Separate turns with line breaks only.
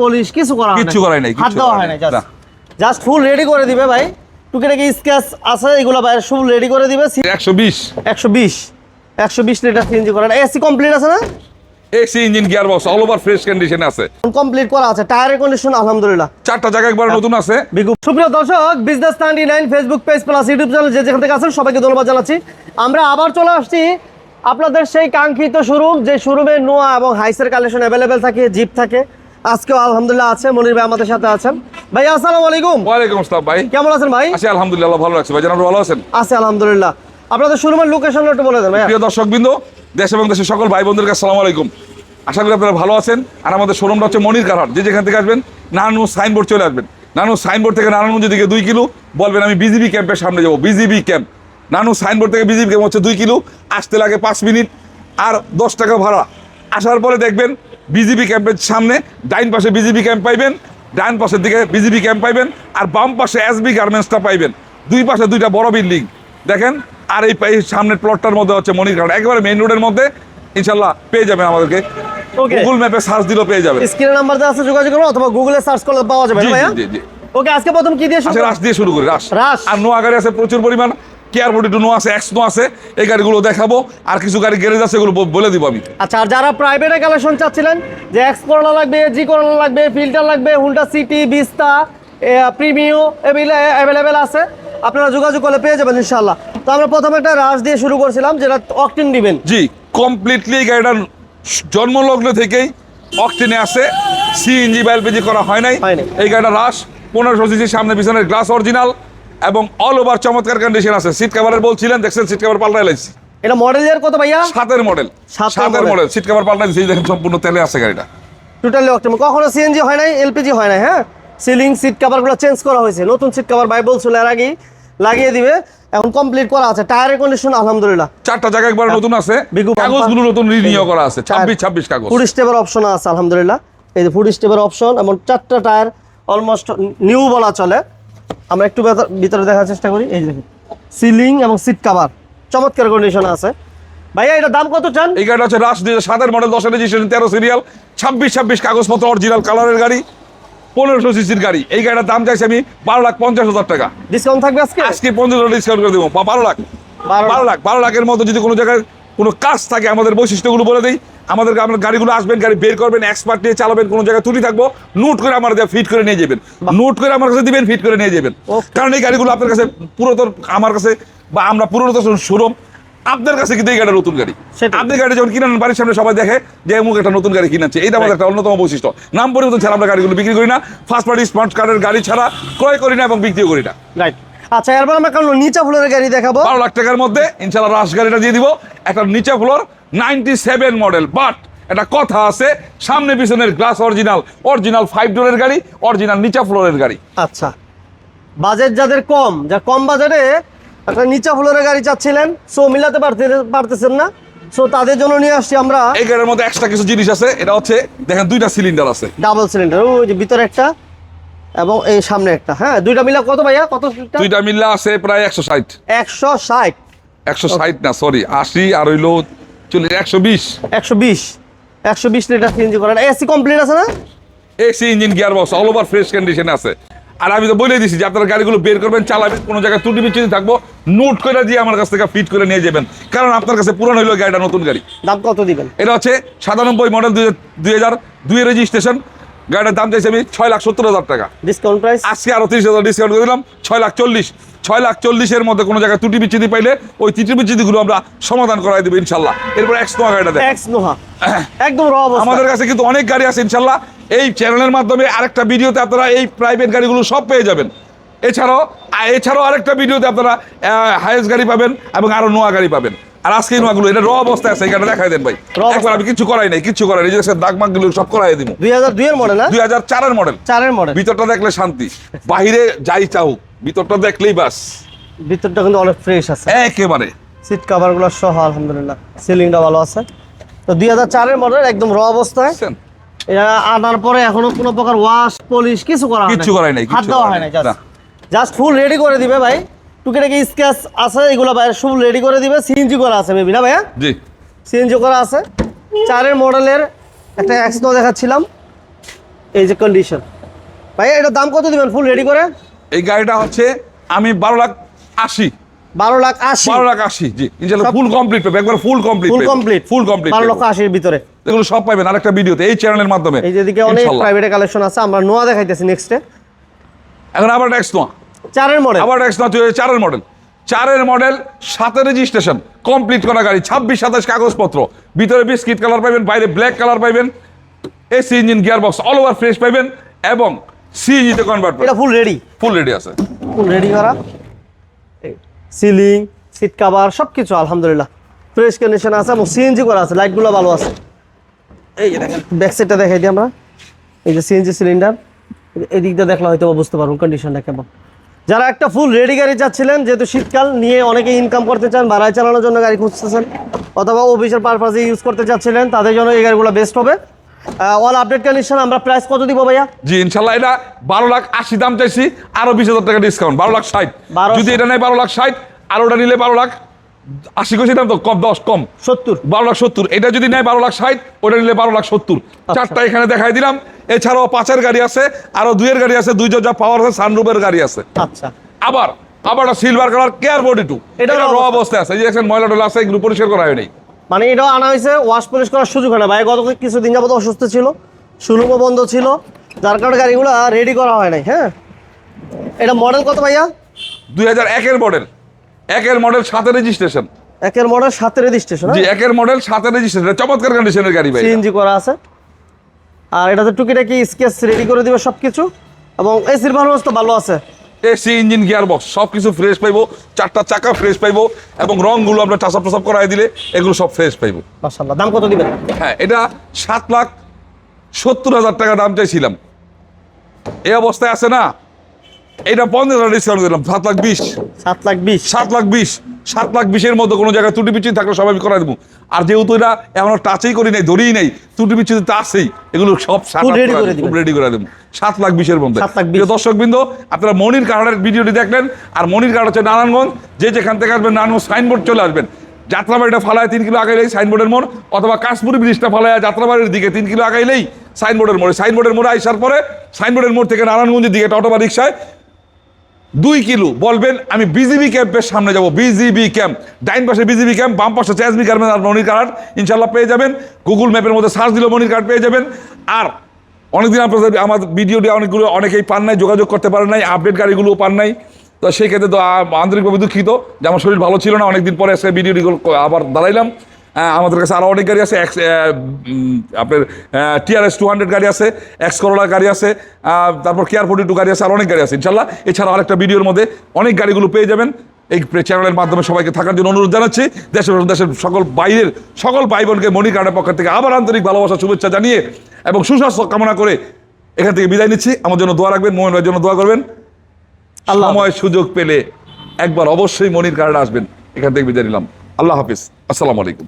Polish কিছু করা হয়
কিচ্ছু করাই নাই,
হাত দেওয়া হয় নাই। জাস্ট ফুল রেডি করে দিবে ভাই। টুকিটাকি স্ক্যাচ আছে এগুলো বাইরে ফুল রেডি করে দিবে।
একশো বিশ।
একশো বিশ। একশো বিশ লিটার সিএনজি করা এসি কমপ্লিট আছে না?
AC engine gear box all over fresh কন্ডিশনে আছে।
কমপ্লিট করা আছে। টায়ারের কন্ডিশন আলহামদুলিল্লাহ।
চারটা জায়গা একবার নতুন আছে।
সুপ্রিয় দর্শক business ninety nine Facebook page plus YouTube channel যে যেখান থেকে আছেন সবাইকে ধন্যবাদ জানাচ্ছি। আমরা আবার চলে আসছি আপনাদের সেই কাঙ্ক্ষিত শোরুম যে শোরুমে নোয়া এবং হাইসের কালেকশন অ্যাভেলেবেল থাকে জিপ থাকে। আজকেও আলহামদুলিল্লাহ আছে মনির ভাই আমাদের সাথে আছেন। ভাই আসসালামু আলাইকুম।
ওয়ালাইকুম আসসালাম ভাই।
কেমন আছেন ভাই?
আছি আলহামদুলিল্লাহ ভালো লাগছে ভাই জানাব ভালো আছেন?
আছি আলহামদুলিল্লাহ। আপনাদের শোরুমের লোকেশন একটু বলে দেন ভাই
প্রিয় দর্শক বিন্দু দেশ এবং দেশের সকল ভাই বোনদেরকে আসসালামু আলাইকুম। আশা করি আপনারা ভালো আছেন। আর আমাদের শোরুমটা হচ্ছে মনির কারহাট। যে যেখান থেকে আসবেন নারায়ণ সাইনবোর্ড চলে আসবেন। নারায়ণ সাইনবোর্ড থেকে নারায়ণগঞ্জ দিকে দুই কিলো বলবেন আমি বিজিবি ক্যাম্পের সামনে যাব। বিজিবি ক্যাম্প নানু সাইনবোর্ড থেকে বিজিবি ক্যাম্প হচ্ছে দুই কিলো আসতে লাগে পাঁচ মিনিট। আর দশ টাকা ভাড়া। আসার পরে দেখবেন বিজিবি ক্যাম্পের সামনে ডাইন পাশে বিজিবি ক্যাম্প পাইবেন ডাইন পাশের দিকে বিজিবি ক্যাম্প পাইবেন আর বাম পাশে এসবি গার্মেন্টসটা পাইবেন। দুই পাশে দুইটা বড় বিল্ডিং। দেখেন আর এই সামনের প্লটটার মধ্যে হচ্ছে মনির ঘাট একেবারে মেইন রোডের মধ্যে ইনশাল্লাহ পেয়ে যাবেন আমাদেরকে. গুগল ম্যাপে সার্চ দিলেও পেয়ে যাবেন।
স্ক্রিনে নাম্বার দেওয়া আছে যোগাযোগ করুন অথবা গুগলে সার্চ করলে পাওয়া যাবে
জি জি জি
ওকে আজকে প্রথম কি দিয়ে শুরু
আচ্ছা? রাশ দিয়ে শুরু করি রাশ
রাশ।
আর নোয়া গাড়ি আছে প্রচুর পরিমাণ। কেয়ার ফোর্টি টু নো আছে এক্স নো আছে এই গাড়িগুলো দেখাবো আর কিছু গাড়ি গ্যারেজ আছে এগুলো বলে দিব আমি।
আচ্ছা আর যারা প্রাইভেটে কালেকশন চাচ্ছিলেন যে এক্স করোলা লাগবে জি করোলা লাগবে ফিল্টার লাগবে Honda city Vista Premio available আছে আপনারা যোগাযোগ করলে পেয়ে যাবেন ইনশাল্লাহ তো আমরা প্রথমে একটা রাশ দিয়ে শুরু করছিলাম যেটা অকটিন দিবেন।
জি কমপ্লিটলি এই গাড়িটা জন্মলগ্ন থেকেই অকটেনে আছে সিএনজি বা এলপিজি করা হয় নাই। এই গাড়িটা রাশ পনেরোশো সিসি সামনে পিছনের গ্লাস অরিজিনাল এবং অল ওভার চমৎকার কন্ডিশন আছে। সিট কভারের বলছিলেন দেখছেন সিট কাভার পাল্টাই লাইছি।
এটা মডেল ইয়ার কত ভাইয়া?
সাতের মডেল
সাতের
মডেল সিট কাভার পাল্টাই দিয়েছি দেখেন সম্পূর্ণ তেলে আছে গাড়িটা।
টোটালি অকটিন কখনো সিএনজি হয় নাই এলপিজি হয় নাই হ্যাঁ? সিলিং সিট কাভারগুলো চেঞ্জ করা হয়েছে। নতুন সিট কভার বাই বলছিল এর আগেই লাগিয়ে দিবে। এখন কমপ্লিট করা আছে। টায়ারের কন্ডিশন আলহামদুলিল্লাহ।
চারটা জায়গা একবার নতুন আছে। কাগজগুলো নতুন রিনিউ করা আছে। ছাব্বিশ ছাব্বিশ কাগজ।
ফুড স্টেপের অপশন আছে আলহামদুলিল্লাহ। এই যে ফুড স্টেপের অপশন এবং চারটা টায়ার অলমোস্ট নিউ বলা চলে। আমরা একটু ভিতরে দেখার চেষ্টা করি। এই দেখুন সিলিং এবং সিট কাভার। চমৎকার কন্ডিশন আছে। ভাইয়া এটা দাম কত চান?
এই গাড়িটা হচ্ছে রাশ দুই সাতের মডেল দশের রেজিস্ট্রেশন তেরো সিরিয়াল ছাব্বিশ ছাব্বিশ কাগজপত্র অরিজিনাল কালারের গাড়ি পনেরোশো সিসির গাড়ি। এই গাড়িটার দাম চাইছি আমি বারো লাখ পঞ্চাশ হাজার টাকা।
ডিসকাউন্ট থাকবে আজকে?
আজকে পঞ্চাশ হাজার ডিসকাউন্ট করে দেবো। বারো লাখ।
বারো
লাখ। বারো লাখের মতো যদি কোনো জায়গায় কোনো কাজ থাকে আমাদের বৈশিষ্ট্যগুলো বলে দিই। আমাদের আপনার গাড়িগুলো আসবেন গাড়ি বের করবেন এক্সপার্ট নিয়ে চালাবেন কোনো জায়গায় তুলি থাকব নোট করে আমার ফিট করে নিয়ে যাবেন। নোট করে আমার কাছে দিবেন ফিট করে নিয়ে যাবেন। কারণ এই গাড়িগুলো আপনার কাছে পুরাতন আমার কাছে বা আমরা পুরোনো শোরুম আপনার কাছে কিন্তু এই গাড়ি নতুন গাড়ি। আপনি গাড়ি যখন কিনেন বাড়ির সামনে সবাই দেখে যে এমুক একটা নতুন গাড়ি কিনেছে। এটা আমাদের একটা অন্যতম বৈশিষ্ট্য। নাম পরিবর্তন ছাড়া আমরা গাড়িগুলো বিক্রি করি না। ফার্স্ট পার্টি স্মার্ট কার্ডের গাড়ি ছাড়া ক্রয় করি না এবং বিক্রিও করি না।
রাইট আচ্ছা এরপর আমরা কারণ নিচা ফ্লোরের গাড়ি দেখাবো।
বারো লাখ টাকার মধ্যে ইনশাল্লাহ রাশ গাড়িটা দিয়ে দিব। একটা নিচা floor ninety seven model but একটা কথা আছে সামনে পিছনের গ্লাস অরিজিনাল অরিজিনাল ফাইভ ডোরের গাড়ি অরিজিনাল নিচা ফ্লোরের গাড়ি।
আচ্ছা বাজেট যাদের কম যা কম বাজেটে একটা নিচা ফ্লোরের গাড়ি চাচ্ছিলেন সো মিলাতে পারতে পারতেছেন না সো তাদের জন্য নিয়ে আসছি আমরা
এই গাড়ির মধ্যে এক্সট্রা কিছু জিনিস আছে এটা হচ্ছে দেখেন দুইটা সিলিন্ডার আছে।
ডাবল সিলিন্ডার ওই যে ভিতরে একটা এবং এই সামনে একটা হ্যাঁ দুইটা মিলা কত ভাইয়া? কত
দুইটা মিল্লা আছে প্রায় একশো ষাট।
একশো ষাট।
একশো ষাট না সরি আশি আর হইল চল্লিশ একশো বিশ।
একশো বিশ। একশো বিশ লিটার সিএনজি করেন এসি কমপ্লিট আছে না?
AC engine gear box all over fresh কন্ডিশনে আছে। আর আমি তো বলে দিছি যে আপনারা গাড়িগুলো বের করবেন চালাবেন কোনো জায়গায় ত্রুটি বিচ্ছুতি থাকব নোট করে দিয়ে আমার কাছ থেকে ফিট করে নিয়ে যাবেন। কারণ আপনার কাছে পুরানো হইল গাড়িটা নতুন গাড়ি।
দাম কত দিবেন?
এটা হচ্ছে সাতানব্বই মডেল দুই হাজার দুই রেজিস্ট্রেশন গাড়িটার দাম চাইছি আমি ছয় লাখ সত্তর হাজার টাকা।
ডিসকাউন্ট প্রাইস
আজকে আরও তিরিশ হাজার ডিসকাউন্ট করে দিলাম ছয় লাখ চল্লিশ। ছয় লাখ চল্লিশের মধ্যে কোনো জায়গায় ত্রুটি বিচ্ছুতি পাইলে ওই ত্রুটি বিচ্ছুতিগুলো আমরা সমাধান করাই দেবো ইনশাল্লাহ। এরপর এক্স নোয়া গাড়িটা দেখ
একদম র
আমাদের কাছে কিন্তু অনেক গাড়ি আছে ইনশাল্লাহ। এই চ্যানেলের মাধ্যমে আরেকটা ভিডিওতে আপনারা এই প্রাইভেট গাড়িগুলো সব পেয়ে যাবেন। এছাড়াও এছাড়াও আরেকটা ভিডিওতে আপনারা হায়েস্ট গাড়ি পাবেন এবং আরও নোয়া গাড়ি পাবেন। আর আজকে নোয়াগুলো এটা র অবস্থায় আছে এখানে দেখাই দেন ভাই। একবার আমি কিছু করাই নাই কিছু করাই নাই দাগ মাগগুলো সব করাই দিব।
দুই হাজার দুইয়ের মডেল হ্যাঁ?
দুই হাজার চারের মডেল
চারের মডেল
ভিতরটা দেখলে শান্তি। বাহিরে যাই চাহুক ভিতরটা দেখলেই বাস।
ভিতরটা কিন্তু অনেক ফ্রেশ আছে।
একেবারে।
সিট কাভারগুলো সহ আলহামদুলিল্লাহ সিলিংটা ভালো আছে। তো দুই হাজার চারের মডেল একদম র অবস্থায়? এটা আনার পরে এখনও কোনো প্রকার ওয়াশ পলিশ কিছু করা
কিচ্ছু করাই নাই,
হাত দেওয়া হয়
নাই,
জাস্ট ফুল রেডি করে দিবে ভাই। টুকিটাকি স্ক্যাচ আছে এগুলো বাইরে ফুল রেডি করে দিবে। সিএনজি করা আছে মেবি না ভাইয়া?
জি।
সিএনজি করা আছে। চারের মডেলের একটা এক্সনো দেখাচ্ছিলাম। এই যে কন্ডিশন ভাই এটার দাম কত দিবেন ফুল রেডি করে?
এই গাড়িটা হচ্ছে আমি বারো লাখ আশি।
বারো লাখ আশি।
বারো লাখ আশি জি। ইনশাল্লাহ ফুল কমপ্লিট পাবে একবার full complete
full complete
full complete
বারো লক্ষ আশির ভিতরে।
এগুলো সব পাবেন আরেকটা ভিডিওতে এই চ্যানেলের মাধ্যমে।
এই যেদিকে অনেক। প্রাইভেট কালেকশন আছে আমরা নোয়া দেখাইতেছি নেক্সটে
এখন আবার নেক্সট নোয়া
চারের মডেল
আবার নেক্সট নোয়া চারের মডেল চারের মডেল সাথে রেজিস্ট্রেশন কমপ্লিট করা গাড়ি ছাব্বিশ সাতাশ কাগজপত্র। ভিতরে বিস্কিট কালার পাবেন বাইরে ব্ল্যাক কালার পাবেন AC engine gear box all over fresh পাবেন এবং সিএনজিতে কনভার্ট
এটা ফুল রেডি
ফুল রেডি আছে।
ফুল রেডি করা। সিলিং সিট কাভার সব কিছু আলহামদুলিল্লাহ। ফ্রেশ কন্ডিশন আছে এবং সিএনজি করা আছে লাইটগুলো ভালো আছে। এই যে দেখেন ব্যাক সাইডটা দেখাই দিই আমরা। এই যে সিএনজি সিলিন্ডার এদিক দিয়ে দেখলে হয়তো বুঝতে পারবেন কন্ডিশনটা কেমন। যারা একটা ফুল রেডি গাড়ি চাচ্ছিলেন যেহেতু শীতকাল নিয়ে অনেকে ইনকাম করতে চান বাড়ায় চালানোর জন্য গাড়ি খুঁজতেছেন অথবা অফিসের পারপাসে ইউজ করতে চাচ্ছিলেন তাদের জন্য এই গাড়িগুলো বেস্ট হবে। অল আপডেট কন্ডিশন আমরা প্রাইস কত দিব ভাইয়া?
জি ইনশাল্লাহ এটা বারো লাখ আশি দাম চাইছি আরও বিশ হাজার টাকা ডিসকাউন্ট বারো লাখ ষাট। যদি এটা নেয় বারো লাখ ষাট আর ওটা নিলে বারো লাখ আশি কইছি দাম তো কম দশ কম।
সত্তর।
বারো লাখ সত্তর। এটা যদি নেয় বারো লাখ ষাট ওটা নিলে বারো লাখ সত্তর। চারটা এখানে দেখাই দিলাম। এছাড়াও পাঁচের গাড়ি আছে আরও দুইয়ের গাড়ি আছে দুই যা পাওয়ার আছে সানরুফের গাড়ি আছে।
আচ্ছা।
আবার আবার silver colour care body two এটা র
অবস্থা।
অবস্থায় আছে। এই যে ময়লা টলা আছে এগুলো পরিষ্কার করা হয়নি
মানে এটাও আনা হয়েছে ওয়াশ পলিশ করার সুযোগ হয় না। ভাই গত কিছুদিন যাবত অসুস্থ ছিল শুরুমও বন্ধ ছিল যার কারণে গাড়িগুলো রেডি করা হয় নাই হ্যাঁ? এটা মডেল কত ভাইয়া?
দুই হাজার একের মডেল একের মডেল সাথে রেজিস্ট্রেশন
একের মডেল সাতের রেজিস্ট্রেশন
জি একের মডেল সাথে রেজিস্ট্রেশন চমৎকার কন্ডিশনের গাড়ি ভাই।
সিএনজি করা আছে। আর এটাতে টুকিটাকি স্কেচ রেডি করে দিবে সব কিছু এবং এসির পারফরমেন্স তো ভালো আছে।
এসি ইঞ্জিন গিয়ার বক্স সব কিছু ফ্রেশ পাইবো। চারটা চাকা ফ্রেশ পাইবো এবং রংগুলো আমরা টাসাপ টাসাপ করাই দিলে এগুলো সব ফ্রেশ পাইবো।
মাসাল্লাহ দাম কত দিবেন?
হ্যাঁ এটা সাত লাখ সত্তর হাজার টাকা দাম চাইছিলাম। এই অবস্থায় আছে না? এটা পঞ্চাশ হাজার ডিসকাউন্ট দিলাম সাত লাখ বিশ।
সাত লাখ বিশ।
সাত লাখ বিশ। সাত লাখ বিশের মধ্যে কোনো জায়গায় ত্রুটি বিচ্ছিন্ন থাকলে সবাই করাই দেবো। আর যেহেতু এটা এখনও টাচই করি নাই ধরেই নাই ত্রুটি বিচ্ছিন্ন তো আছেই এগুলো সব। রেডি করে দেবো সাত লাখ বিশের মধ্যে।
লাখ
দর্শকবৃন্দ আপনারা মনির কার্ডের ভিডিওটি দেখলেন আর মনির কার্ড হচ্ছে নারায়ণগঞ্জ যে যেখান থেকে আসবেন নারায়ণগঞ্জ সাইনবোর্ড চলে আসবেন। যাত্রাবাড়িটা ফালায় তিন কিলো আগাইলেই সাইনবোর্ডের মোড় অথবা কাশপুরি ব্রিজটা ফালায় যাত্রাবাড়ির দিকে তিন কিলো আগাইলেই সাইনবোর্ডের মোড়ে। সাইনবোর্ডের মোড়ে আইসার পরে সাইনবোর্ডের মোড় থেকে নারায়ণগঞ্জের দিকে অটো বা রিক্সায় দুই কিলো, বলবেন আমি বিজিবি ক্যাম্পের সামনে যাব। বিজিবি ক্যাম্প ডাইন পাশে বিজিবি ক্যাম্প বাম পাশে চেসবি গার্মেন্ট আর মনির কার্ড। ইনশাল্লাহ পেয়ে যাবেন। গুগল ম্যাপের মধ্যে সার্চ দিলেও মনির কার্ড পেয়ে যাবেন। আর অনেকদিন আপনাদের আমার ভিডিওটি অনেকগুলো, অনেকেই পান নাই, যোগাযোগ করতে পারেন নাই আপডেট গাড়িগুলোও পান নাই। তো সেই ক্ষেত্রে তো আন্তরিকভাবে দুঃখিত যে আমার শরীর ভালো ছিল না, অনেকদিন পরে আজকে ভিডিওটি আবার দাঁড়াইলাম। আমাদের কাছে আরও অনেক গাড়ি আছে এক্স আপনার টিআরএস টু হান্ড্রেড গাড়ি আছে এক্স করোলা গাড়ি আছে তারপর কেয়ার ফোর্টি টু গাড়ি আছে আর অনেক গাড়ি আছে ইনশাল্লাহ। এছাড়াও আরেকটা ভিডিওর মধ্যে অনেক গাড়িগুলো পেয়ে যাবেন। এই চ্যানেলের মাধ্যমে সবাইকে থাকার জন্য অনুরোধ জানাচ্ছি। দেশের দেশের সকল বাইরের সকল ভাই বোনকে মণি কার্ডের পক্ষ থেকে আবার আন্তরিক ভালোবাসা শুভেচ্ছা জানিয়ে এবং সুস্বাস্থ্য কামনা করে এখান থেকে বিদায় নিচ্ছি। আমার জন্য দোয়া রাখবেন মোহন ভাইয়ের জন্য দোয়া করবেন।
আল্লাহ
সময় সুযোগ পেলে একবার অবশ্যই মনির কার্ড আসবেন। এখান থেকে বিদায় নিলাম। আল্লাহ হাফিজ। আসসালামু আলাইকুম।